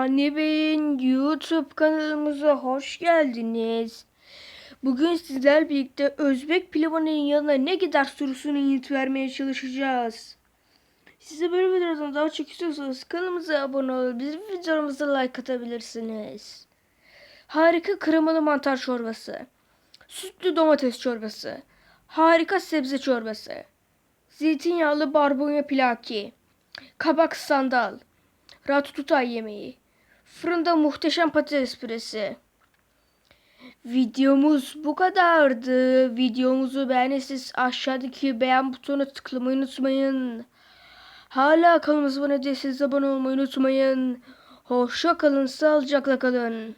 Fani Bey'in YouTube kanalımıza hoş geldiniz. Bugün sizler birlikte Özbek pilavının yanına ne gider sorusunu yanıt vermeye çalışacağız. Size böyle videolardan daha çok istiyorsanız kanalımıza abone olup bizim videolarımıza like atabilirsiniz. Harika kremalı mantar çorbası. Sütlü domates çorbası. Harika sebze çorbası. Zeytinyağlı barbunya pilaki. Kabak sandal. Ratatouille yemeği. Fırında muhteşem patates püresi. Videomuz bu kadardı. Videomuzu beğenirseniz aşağıdaki beğen butonuna tıklamayı unutmayın. Hala kanalımıza abone değilseniz abone olmayı unutmayın. Hoşça kalın, sağlıcakla kalın.